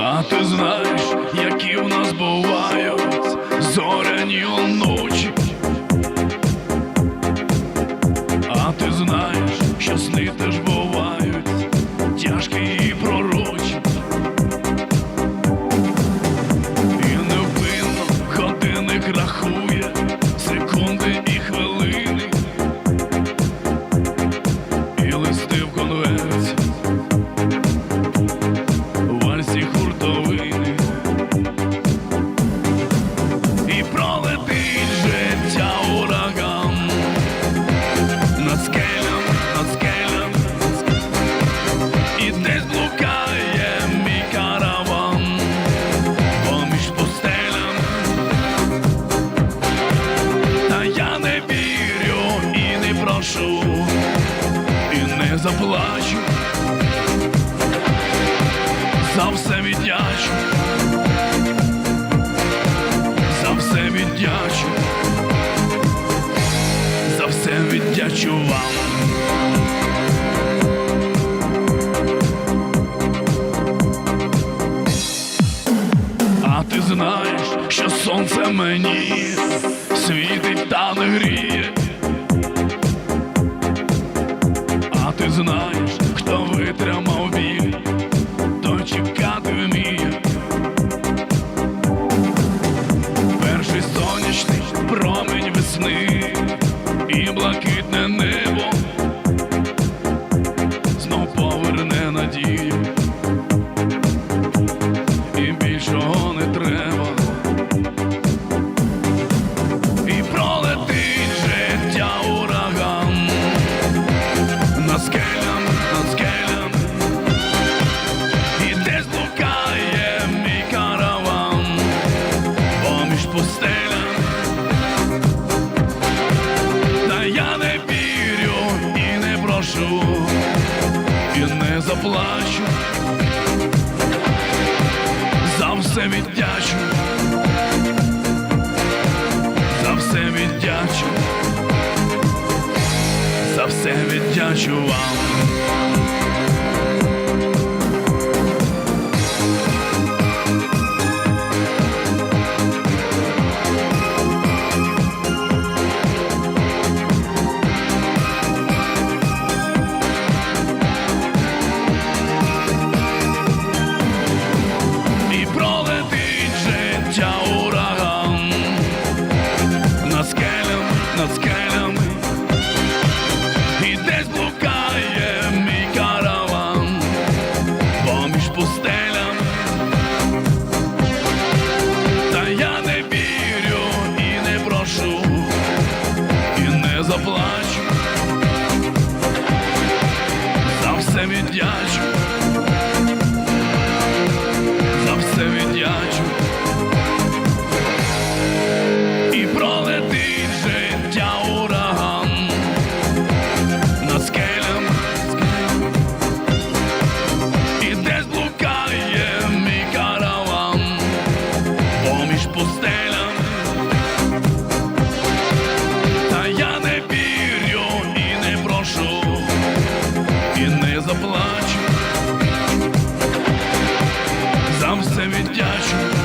А ти знаєш, які в нас бувають зоряні ночі. А ти знаєш, що сни теж бувають Все віддячу, за все віддячу, за все віддячу вам. А ти знаєш, що сонце мені світить та не гріє. А ти знаєш, промінь Заплачу. За все віддячу, за все віддячу, за все віддячу вам. Заплачу. За все віддячу, вам все віддячу.